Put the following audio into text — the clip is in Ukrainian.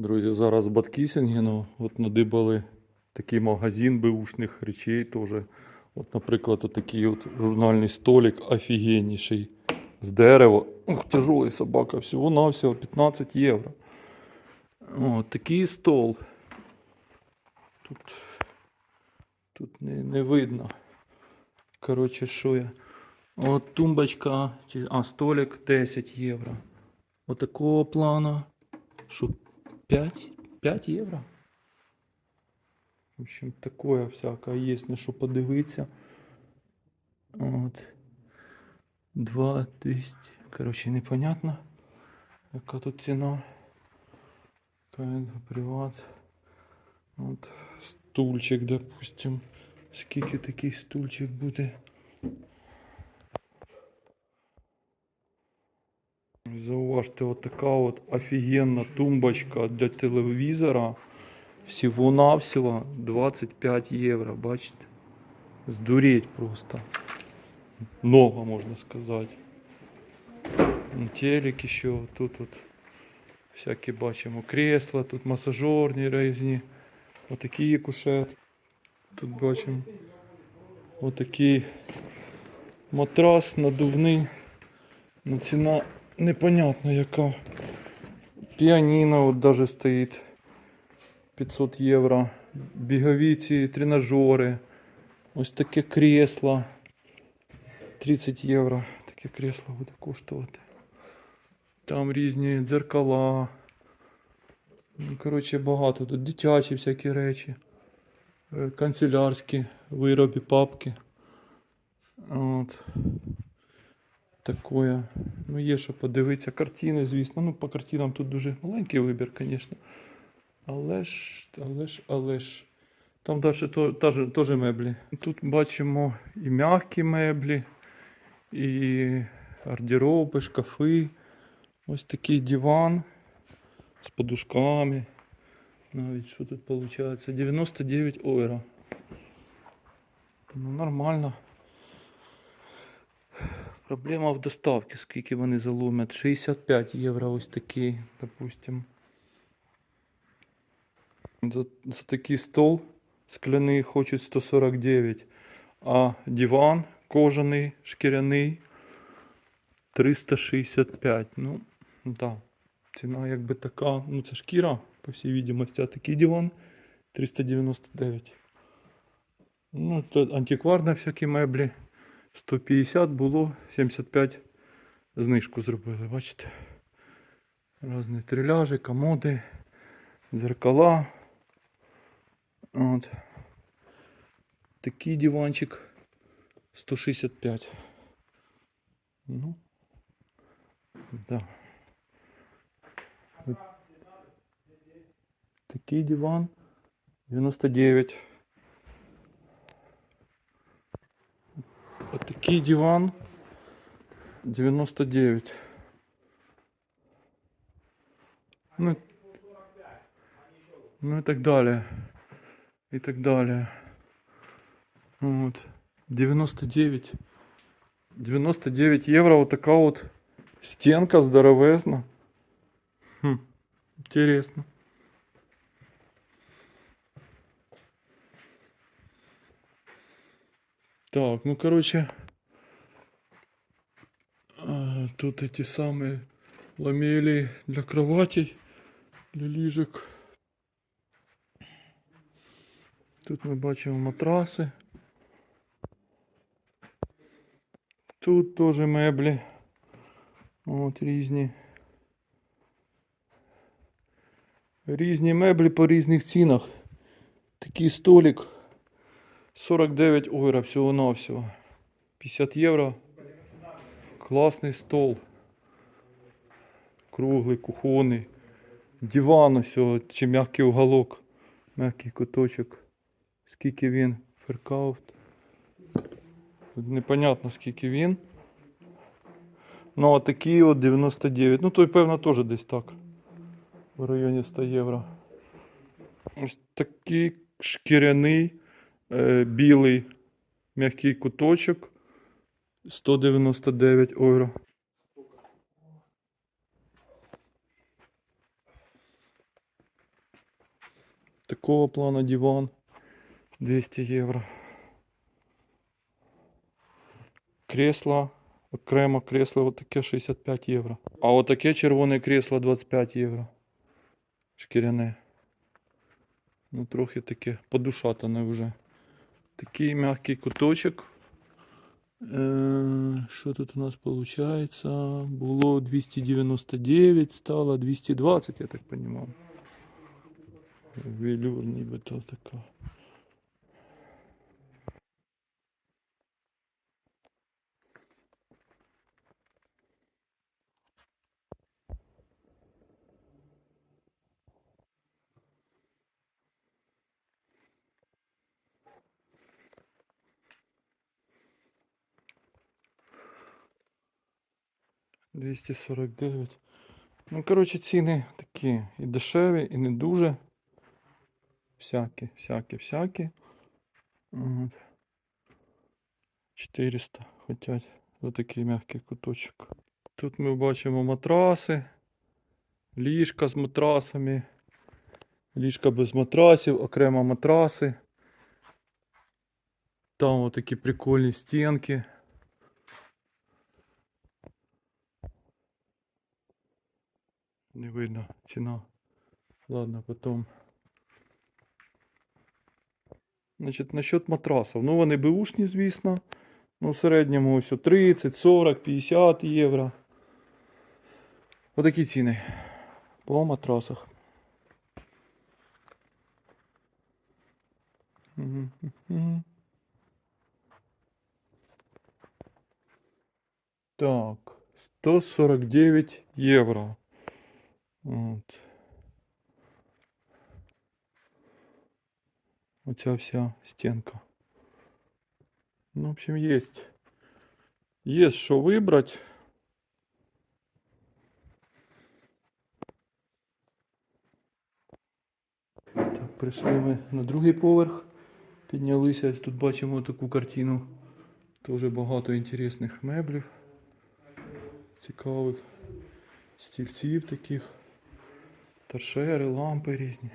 Друзі, зараз в Баткісінгену от надибали такий магазин беушних речей теж. От, наприклад, отакий от журнальний столик офігенніший з дерева. Ух, тяжелий собака, всього-навсього 15 євро. От такий стол. Тут, тут не, не видно. Коротше, що я. От тумбочка, а, столик 10 євро. От такого плану. Що 5? 5 євро? В общем, такое всяке є на що подивитися. От. 2 200. Короче, непонятно. Яка тут ціна. КНГ приват. От стульчик, допустим. Скільки такий стульчик буде? Зауважте, от така от офігенна тумбочка для телевізора. Всього-навсього 25 євро, бачите? Здуріть просто. Много, можна сказати. Телек ще, тут от всякі бачимо кресла, тут масажерні різні. Отакі кушет. Тут бачимо отакий матрас надувний. Ну, ціна непонятна яка. Піаніно от даже стоїть 500 євро. Бігові ці тренажери. Ось таке кресло. 30 євро. Таке кресло буде коштувати. Там різні дзеркала. Ну, коротше, багато. Тут дитячі всякі речі. Е, Канцелярські вироби, папки. От. Такое. Ну, є що подивитися. Картини, звісно. Ну, по картинам тут дуже маленький вибір, звісно. Але ж, але ж, але ж. Там далі теж меблі. Тут бачимо і м'які меблі, і гардероби, шкафи. Ось такий диван з подушками. Навіть що тут виходить? 99 євро. Ну, нормально. Проблема в доставці, скільки вони заломять. 65 євро ось такий, допустим. За, за такий стол скляний хочуть 149, а диван кожаний, шкіряний 365. Ну, да. Ціна якби така, ну це шкіра, по всій відомості, а такий диван 399. Ну, то антикварні всякі меблі. 150 було, 75 знижку зробили, бачите? Різні триляжі, комоди, дзеркала. От. Такий диванчик 165. Ну. Да. От Такий диван 99. такий диван 99. Ну, ну і так далі. І так далі. От. 99. 99 євро вот така от стінка здоровезна. Хм, интересно. Так, ну короче, тут эти самые ламели для кроватей, для ліжок. Тут ми бачимо матраси. Тут теж меблі. От різні. Різні меблі по різних цінах. Такий столик 49 євро всього-навсього. 50 євро. Класний стол. Круглий, кухонний. Диван ось, чи м'який уголок. М'який куточок. Скільки він? Феркаут. Непонятно скільки він. Ну, а такий от 99. Ну, той, певно, теж десь так. В районі 100 євро. Ось такий шкіряний, білий, м'який куточок. 199 євро. Такого плана диван 200 євро. Кресло, окремо кресло отаке 65 євро. А отаке червоне кресло 25 євро. Шкіряне. Ну, трохи таке подушатане вже. Такий м'який куточок. Е, Що тут у нас виходить? Було 299, стало 220, я так розумію. Велюрний бетон така. Двісті сорок дев'ять. Ну, коротше, ціни такі і дешеві, і не дуже. Всякі, всякі, всякі. 400 хотять за такий м'який куточок. Тут ми бачимо матраси, ліжка з матрасами, ліжка без матрасів, окремо матраси. Там отакі прикольні стінки. Не видно ціна. Ладно, потом. Значить, насчет матрасів. Ну, вони беушні, звісно. Ну, в середньому ось 30, 40, 50 євро. Отакі ціни. По матрасах. Так, 149 євро. От. Оця вся стенка. Ну, в общем, есть. Есть що вибрати. Так, прийшли ми на другий поверх. Піднялися. Тут бачимо таку картину. Дуже багато інтересних меблів. Цікавих стільців таких. Торшери, лампи різні.